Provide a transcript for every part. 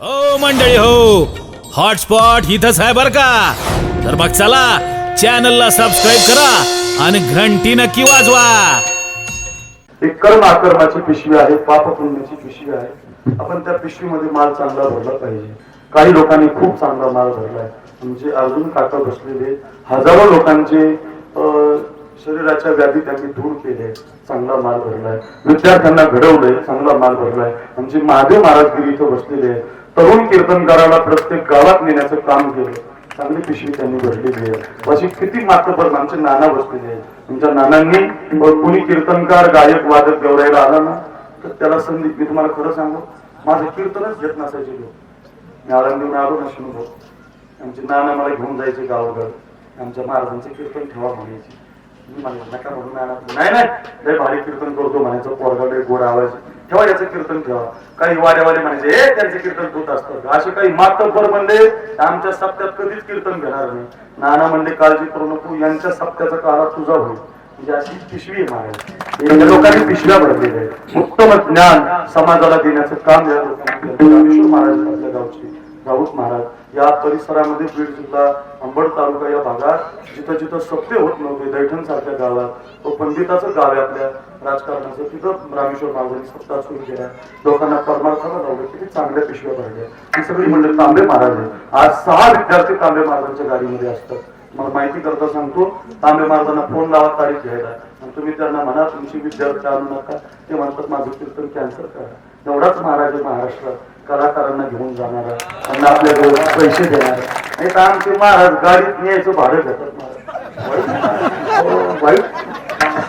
हो मंडळी हो. हॉटस्पॉट इथंच आहे बर का? तर मग चला चॅनलला सबस्क्राईब करा आणि घंटी नक्की वाजवा. एक कर्म आकर्माची पिशवी आहे पाप पुण्याची पिशवी आहे. आपण त्या पिशवीमध्ये माल चांगला भरला पाहिजे. काही लोकांनी खूप चांगला माल भरलाय म्हणजे अर्जुन काका बसलेले हजारो लोकांचे शरीराच्या व्याधी त्यांनी दूर केले. चांगला माल भरलाय विद्यार्थ्यांना घडवलंय चांगला माल भरलाय म्हणजे महादेव महाराजगिरी इथं बसलेले आहेत. तरुण कीर्तनकाराला प्रत्येक गावात नेण्याचं काम केलं. चांगली पिशवी त्यांनी भरलेली आहे. अशी किती मात्र आमचे नाना बसलेले आहेत. तुमच्या नानांनी अं, कुणी कीर्तनकार गायक वादक गौरायला आला ना तर त्याला संधी मी तुम्हाला खरं सांगू माझं कीर्तनच घेत नसायचे लोक. मी आळंदीहून आलो ना शिवभाऊ आमचे नाना मला घेऊन जायचे गावगड आमच्या महाराजांचे कीर्तन ठेवा म्हणायचे. मी म्हणलं नका म्हणून नाही नाही. लय भारी कीर्तन करतो म्हणायचं पोरगा गोड आवाज. ठेवा याचं कीर्तन ठेवा. काही वाड्यावाले म्हणायचे हे त्यांचे कीर्तन होत असतं. असे काही मातब्बर म्हणले आमच्या सप्त्यात कधीच कीर्तन घेणार नाही. नाना म्हणले काळजी करू नको यांच्या सप्त्याचा काळा तुझा होईल. म्हणजे अशी पिशवी आहे महाराज लोकांनी पिशव्या भरलेल्या आहेत. उत्तम ज्ञान समाजाला देण्याचं काम या लोकांनी महाराज आपल्या गावचे राऊत महाराज. या परिसरामध्ये बीड जिल्हा अंबड तालुका या भागात जिथं जिथं सत्य होत नव्हते दैठण सारख्या गावात व पंडिताचं गाव आहे आपल्या राजकारणाचं तिथं रामेश्वर महाराजांनी सत्ता सुरू केल्या लोकांना परमार्थाला लावलं किती चांगल्या पिशव्या भरल्या ही सगळी म्हणजे तांबे महाराज आहे आज सहा विद्यार्थी तांबे महाराजांच्या गाडीमध्ये असतात. मला माहिती करता सांगतो तांबे महाराजांना फोन लावा तारीख घ्यायला. आणि तुम्ही त्यांना म्हणा तुमची विद्यार्थी आणू नका. ते म्हणतात माझं कीर्तन कॅन्सल करा. एवढाच महाराज महाराष्ट्रात. कलाकारांना घेऊन जाणार त्यांना आपल्याजवळ पैसे देणार. आणि तर आमचे महाराज गाडीत न्यायचं भाडं घेतात वाईट?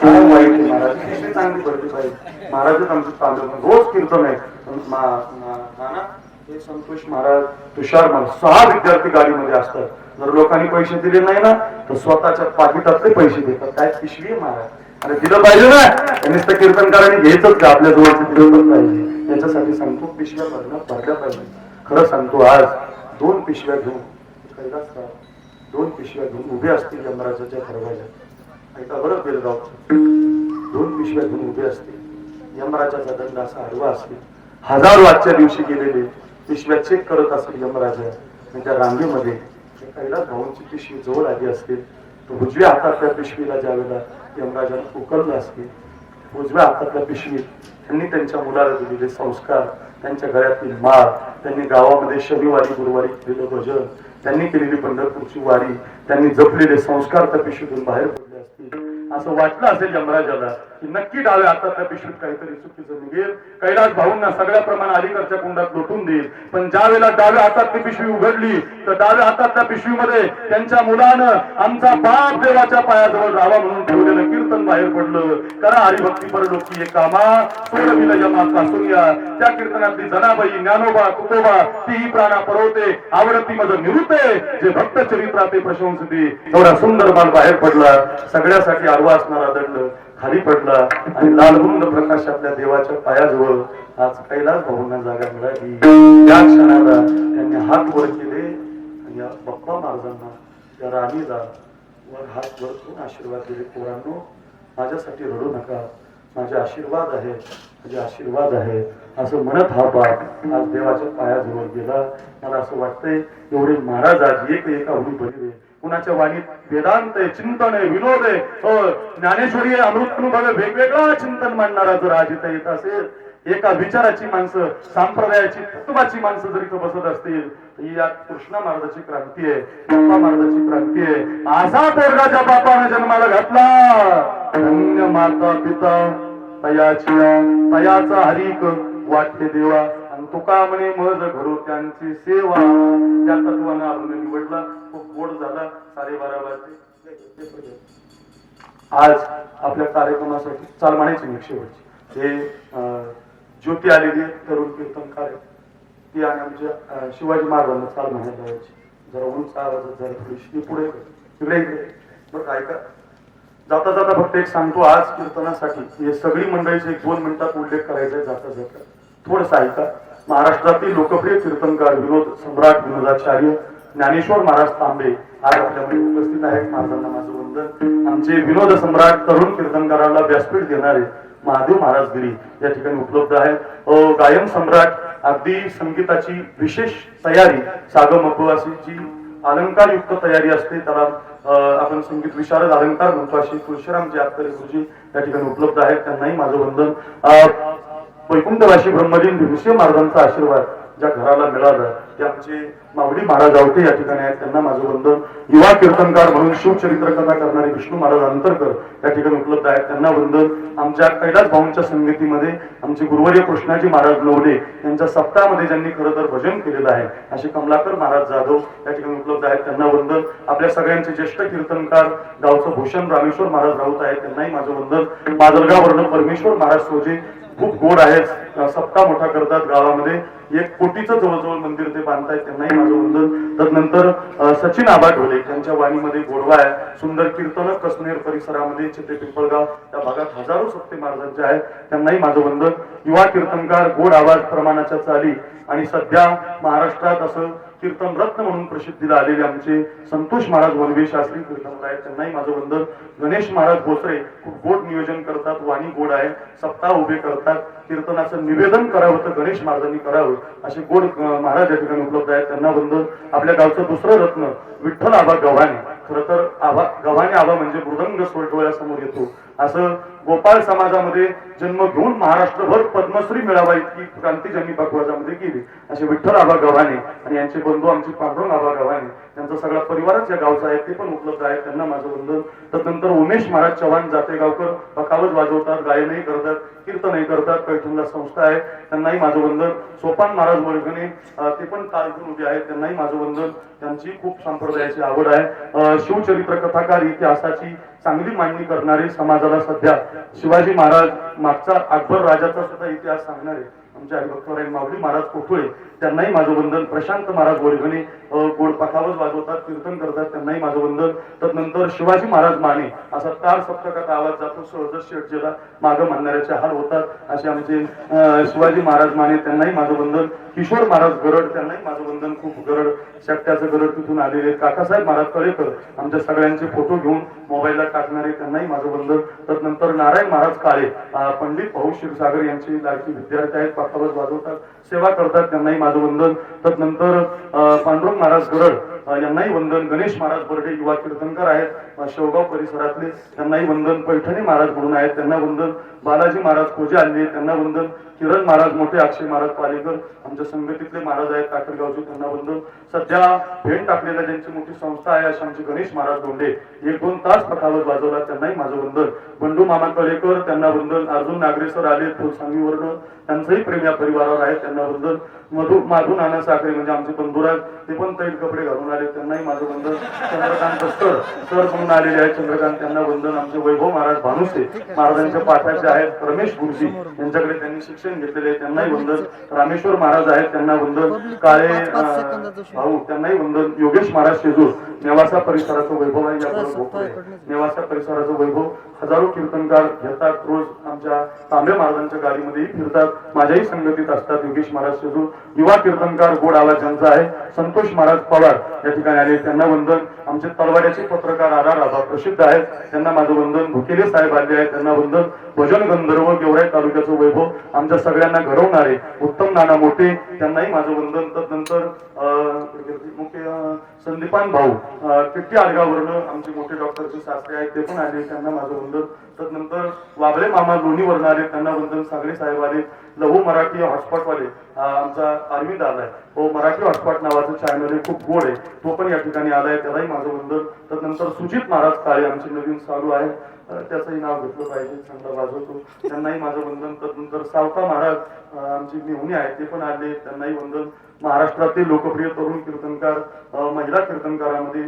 वाईट महाराज. चांगली भरती पाहिजे महाराजच आमचं चालू रोज कीर्तन आहे. हे संतोष महाराज तुषार महाराज सहा विद्यार्थी गाडीमध्ये असतात. जर लोकांनी पैसे दिले नाही ना तर स्वतःच्या पाकिटातले पैसे देतात. काय पिशवी महाराज? आणि दिलं पाहिजे ना. त्यांनीच कीर्तनकारांनी घ्यायचंच का? आपल्या जवळचं कीर्तन पाहिजे याच्यासाठी सांगतो पिशव्या भरणं भरल्या पाहिजे. खरं सांगतो आज दोन पिशव्या घेऊन कैलास दोन पिशव्या घेऊन उभे असतील यमराजाच्या दरवाजा ऐका बरं बेलगाव. दोन पिशव्या घेऊन उभे असतील. यमराजाचा दंड असा आडवा असेल. हजार आजच्या दिवशी गेलेले पिशव्या चेक करत असेल यमराजा. आणि त्या रांगेमध्ये कैलास भाऊंची पिशवी जवळ आली असतील. तो उजव्या हातातल्या पिशवीला ज्या वेळेला यमराजानं उकललं असतील उजव्या हातातल्या पिशवीत त्यांनी त्यांच्या मुलाला दिलेले संस्कार त्यांच्या घरातील माळ त्यांनी गावामध्ये शनिवारी गुरुवारी केलेलं भजन त्यांनी केलेली पंढरपूरची वारी त्यांनी जपलेले संस्कार त्या पिशवीतून बाहेर पडले असतील. असं वाटलं असेल यमराजाला की नक्की डाव्या हातातल्या पिशवीत काहीतरी चुकीचं निघेल. कैलास भाऊंना सगळ्या प्रमाण अलीकडच्या कुंडात लोटून देईल. पण ज्या वेळेला डाव्या हातातली पिशवी उघडली तर डाव्या हातातल्या पिशवीमध्ये त्यांच्या मुलानं आमचा बाप देवाच्या पायाजवळ राहावा म्हणून ठेवलेलं कीर्तन बाहेर पडलं. करा हरिभक्ती पर लोकी एक कामा. सोडविल यमा कासुर्या त्या कीर्तनातली जनाबाई ज्ञानोबा तुकोबा तीही प्राणा परवते. आवडती माझं निवृत्ते. जे भक्त चरित्राते प्रशंसते. एवढा सुंदर माल बाहेर पडला. सगळ्यासाठी आरवा असणारा दंड खाली पडला. आणि लालबुंद प्रकाशातल्या देवाच्या पायाजवळ आज कैलास भाऊंना जागा मिळाली. या क्षणाला त्यांनी हात वर केले. या बाप्पा महाराजांना या राणीला वर हात वरतून आशीर्वाद दिले पोरांनो माझ्यासाठी रडू नका. माझे आशीर्वाद आहे माझे आशीर्वाद आहे. असं म्हणत हा बाप आज देवाच्या पाया पायाजवळ गेला. मला असं वाटतंय एवढे महाराज आज एक एका हुडी बरी कुणाच्या वाणीत वेदांत आहे चिंतन आहे विनोद आहे हो, ज्ञानेश्वरी अमृत अनुभव वेगवेगळा चिंतन मांडणारा जर आज इथं येत असेल एका विचाराची माणसं संप्रदायाची तत्वाची माणसं जर इथं बसत असतील ही या कृष्णा महाराजाची क्रांती आहे बाप्पा महाराजाची क्रांती आहे. असा पोरगाच्या बापाने जन्माला घातला. धन्य माता पिता तयाची तयाचा हरिक वाटते देवा. आणि तुका म्हणे मज घरो त्यांची सेवा. त्या तत्वानं अरुण निवडला. खूप गोड झाला. साडे बारा वाजले. आज आपल्या कार्यक्रमासाठी चाल म्हणायची मी शेवटची हे अं, ज्योती आलेली आहे तरुण कीर्तनकार आहे. ती आणि आमच्या शिवाजी महाराजांना चाल म्हणायला जायची. जरा उंच आवाजात जरा थोडीशी पुढे इकडे इकडे. बरं का, ऐका. जाता जाता फक्त एक सांगतो आज कीर्तनासाठी हे सगळी मंडळीचे एक दोन मिनिटात उल्लेख करायचा जाता जाता. थोडस ऐका. महाराष्ट्रातील लोकप्रिय कीर्तनकार विनोद सम्राट विनोदाचार्य ज्ञानेश्वर महाराज तांबे आज आपल्यामध्ये उपस्थित आहेत. महाराजांना माझं वंदन. आमचे विनोद सम्राट तरुण कीर्तनकाराला व्यासपीठ देणारे महादेव महाराजगिरी या ठिकाणी उपलब्ध आहेत गायन सम्राट अगदी संगीताची विशेष तयारी सागम उपवासीची अलंकार युक्त तयारी असते. त्याला अं, आपण संगीत विशारद अलंकार म्हणतो अशी तुळशीरामजी जातकरे गुरुजी या ठिकाणी उपलब्ध आहेत. त्यांनाही माझं वंदन. अं, वैकुंठवासी ब्रह्मलीन भीमसेन महाराजांचा आशीर्वाद ज्या घराला मिळाला. ते आमचे माऊली महाराज आवटे या ठिकाणी आहेत. त्यांना माझं वंदन. युवा कीर्तनकार म्हणून शिवचरित्र कथा करणारे विष्णू महाराज अंतरकर या ठिकाणी उपलब्ध आहेत. त्यांना वंदन. आमच्या कैलास भाऊंच्या संगतीमध्ये आमचे गुरुवर्य कृष्णाजी महाराज नवले यांच्या सप्ताहामध्ये ज्यांनी खरं तर भजन केलेलं आहे असे कमलाकर महाराज जाधव या ठिकाणी उपलब्ध आहेत. त्यांना वंदन. आपल्या सगळ्यांचे ज्येष्ठ कीर्तनकार गावचं भूषण रामेश्वर महाराज राऊत आहेत. त्यांनाही माझं वंदन. माजलगाव परमेश्वर महाराज सोजे खूप गोड आहेत. सप्ताह मोठा करतात गावामध्ये. एक कोटीचं जवळजवळ मंदिर ते बांधतायत त्यांनाही माझं वंदन. तदनंतर सचिन आबा ढोले त्यांच्या वाणीमध्ये गोडवा आहे. सुंदर कीर्तन कसनेर परिसरामध्ये चित्रे पिंपळगाव त्या भागात हजारो सत्ते महाराजांचे आहेत. त्यांनाही माझं वंदन. युवा कीर्तनकार गोड आवाज प्रमाणाच्या चाली. आणि सध्या महाराष्ट्रात असं कीर्तन रत्न म्हणून प्रसिद्धीला आलेले आमचे संतोष महाराज वनवे शास्त्री कीर्तनकार आहेत. त्यांनाही माझं वंदन. गणेश महाराज भोसरे खूप गोड नियोजन करतात. वाणी गोड आहे. सप्ताह उभे करतात. कीर्तनाचं निवेदन करावं तर गणेश महाराजांनी करावं. असे गोड महाराज या ठिकाणी उपलब्ध आहेत. त्यांना वंदन आपल्या गावचं दुसरं रत्न विठ्ठल आबा गव्हाणे. खरं तर आबा गव्हाणे आबा म्हणजे मृदंग सोडडोळ्यासमोर येतो. असं गोपाळ समाजामध्ये जन्म घेऊन महाराष्ट्रभर पद्मश्री मिळावा इतकी क्रांती ज्यांनी पखवाजामध्ये केली असे विठ्ठल आबा गव्हाणे आणि यांचे बंधू आमचे पांडुरंग आबा गव्हाणे त्यांचा सगळा परिवारच या गावचा आहे ते पण उपलब्ध आहे त्यांना माझं वंदन. तदनंतर उमेश महाराज चव्हाण जातेगावकर पखावत वाजवतात गायनही करतात कीर्तनही करतात पैठणला संस्था आहे. त्यांनाही माझं वंदन. सोपान महाराज वर्गणे ते पण काल उभे आहेत. त्यांनाही माझं वंदन. त्यांची खूप संप्रदायाची आवड आहे. शिवचरित्र कथाकार इतिहासाची चांगली मांडणी करणारे समाजाला सध्या शिवाजी महाराज मागचा अकबर राजाचा सुद्धा इतिहास सांगणारे आमचे हरिभक्तराय माऊली महाराज कोठुळे त्यांनाही माझं वंदन. प्रशांत महाराज वर्गणे गोड पखावज वाजवतात कीर्तन करतात त्यांनाही माझं वंदन. तदनंतर शिवाजी महाराज माने असा तार सप्तकाचा आवाज जातो सहजत शेटजेला मागं मानणाऱ्याचे हाल होतात. असे आमचे शिवाजी महाराज माने त्यांनाही माझं वंदन. किशोर महाराज गरड त्यांनाही माझं वंदन. खूप गरड शेपट्याचं गरड तिथून आलेले काकासाहेब महाराज कळेकर आमच्या सगळ्यांचे फोटो घेऊन मोबाईलला टाकणारे त्यांनाही माझं वंदन. तदनंतर नारायण महाराज काळे पंडित भाऊ क्षीरसागर यांची लाडकी विद्यार्थी आहेत. पाठावत वाजवतात. सेवा करतात त्यांनाही माझं वंदन. तर नंतर पांडुरंग महाराज गरड यांनाही वंदन. गणेश महाराज बर्डे युवा कीर्तनकार आहेत. शेवगाव परिसरातले त्यांनाही वंदन. पैठणी महाराज म्हणून आहेत त्यांना वंदन. बालाजी महाराज खोजे आले त्यांना वंदन. किरण महाराज मोठे अक्षय महाराज पालेकर आमच्या संगतीतले महाराज आहेत काकडगावचे त्यांना वंदन. सध्या भेट टाकलेल्या ज्यांची मोठी संस्था आहे अशा आमचे गणेश महाराज गोंडे एक दोन तास पठावर वाजवला त्यांनाही माझं वंदन. बंडू मामा कळेकर त्यांना वंदन. अर्जुन नागरेसर आले फुलसांगीवरनं त्यांचंही प्रेम या परिवारावर आहे त्यांना वंदन. मधु माधू नाना साखरे म्हणजे आमचे बंधुराज ते पण तैल कपडे घालून आले त्यांनाही माझं वंदन. चंद्रकांत सर सर म्हणून आलेले आहेत. चंद्रकांत त्यांना वंदन. आमचे वैभव महाराज भानुसे महाराजांच्या पाठाचे आहेत. रमेश गुरुजी यांच्याकडे त्यांनी शिक्षण घेतलेले आहे. त्यांनाही वंदन. रामेश्वर महाराज आहेत. त्यांना वंदन. काळे भाऊ त्यांनाही वंदन. योगेश महाराज शेजूर नेवासा परिसराचं वैभव आहे. या भोपळे नेवासा परिसराचं वैभव. हजारो कीर्तनकार घेतात रोज आमच्या तांबे महाराजांच्या गाडीमध्येही फिरतात. माझ्याही संगतीत असतात योगेश महाराज शेजूर. युवा कीर्तनकार गोड आवाज ज्यांचा आहे. संतोष महाराज पवार. या ठिकाणी आले. त्यांना वंदन. आमचे तलवाड्याचे पत्रकार आर आर प्रसिद्ध आहेत. त्यांना माझं वंदन. भुकेले साहेब आले आहेत. त्यांना वंदन. भजन गंधर्व गेवराई तालुक्याचं वैभव आमच्या सगळ्यांना घडवणारे उत्तम नाना मोठे. त्यांनाही माझं वंदन. तदनंतर अं, मुख्य संदीपान भाऊ अं, किट्टी आडगाववरनं आमचे मोठे डॉक्टरचे शास्त्री आहेत ते पण आले त्यांना माझं वंदन. तदनंतर वाबळे मामा लोणीवरनं आले त्यांना वंदन. सागरे साहेब आले लहू मराठी हॉटस्पॉटवाले आमचा अरविंद आलाय हो मराठी हॉटस्पॉट नावाचं चॅनल आहे खूप गोड आहे. तो पण या ठिकाणी आलाय त्यालाही माझं वंदन. तदनंतर सुजित महाराज काळे आमचे नवीन चालू आहे त्याचंही नाव घेतलं पाहिजे चांगला वाजवतो. त्यांनाही माझं वंदन तर सावका महाराज आमची मेहुणी आहेत ते पण आले. त्यांनाही वंदन. महाराष्ट्रातील लोकप्रिय तरुण कीर्तनकार महिला कीर्तनकारामध्ये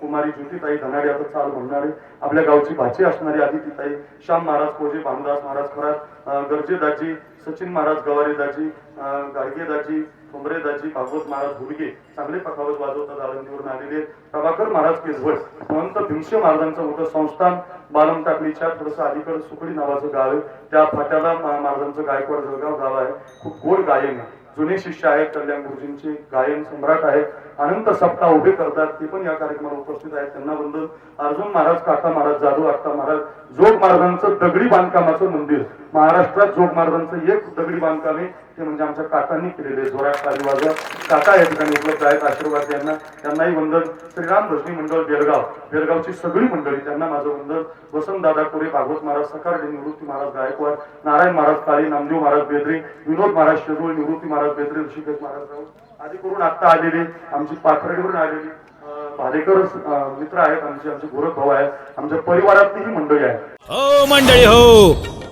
कुमारी ज्योतिताई धनाडे आता चाल म्हणणारे आपल्या गावची भाची असणारी आदितीताई श्याम महाराज कोजे भानुदास महाराज खरात गरजेदाजी सचिन महाराज गवारीदाजी अं, गाडगेदाजी ठोंबरेदाजी भागवत महाराज हुडगे चांगले पखावत वाजवतात आळंदीवरून आलेले प्रभाकर महाराज केसवड महंत भीमशे महाराजांचं मोठं संस्थान बालम टाकलीच्या थोडंसं अलीकडे सुकडी नावाचं गाव आहे. त्या फाट्याला महाराजांचं गायकवाड जळगाव गाव आहे. खूप गोड गायन जुने शिष्य आहेत कल्याण गुरुजींचे गायन सम्राट आहेत. अनंत सप्ताह उभे करतात ते पण या कार्यक्रमाला उपस्थित आहेत. त्यांना वंदन. अर्जुन महाराज काका महाराज जाधव आक्का महाराज जोग महाराजांचं दगडी बांधकामाचं मंदिर. महाराष्ट्रात जोग महाराजांचं एक दगडी बांधकाम आहे. ते म्हणजे आमच्या काकांनी केलेले जोरात खाली वाजवा. काका या ठिकाणी उपलब्ध आहेत. आशीर्वाद यांना. त्यांनाही वंदन. श्रीराम भजनी मंडळ बेळगाव. बेळगावची सगळी मंडळी त्यांना माझं वंदन. वसंतदादा कोरे भागवत महाराज सकारडे निवृत्ती महाराज गायकवाड नारायण महाराज काळे नामदेव महाराज बेदरे विनोद महाराज शेजूळ निवृत्ती महाराज बेदरे ऋषिकेश महाराज राऊत. आदी करून आता आलेले आमची पाथर्डीवरून आलेली भालेकर मित्र आहेत. आमचे आमचे गोरख भाऊ आहेत. आमच्या परिवारातली ही मंडळी आहे हो मंडळी हो.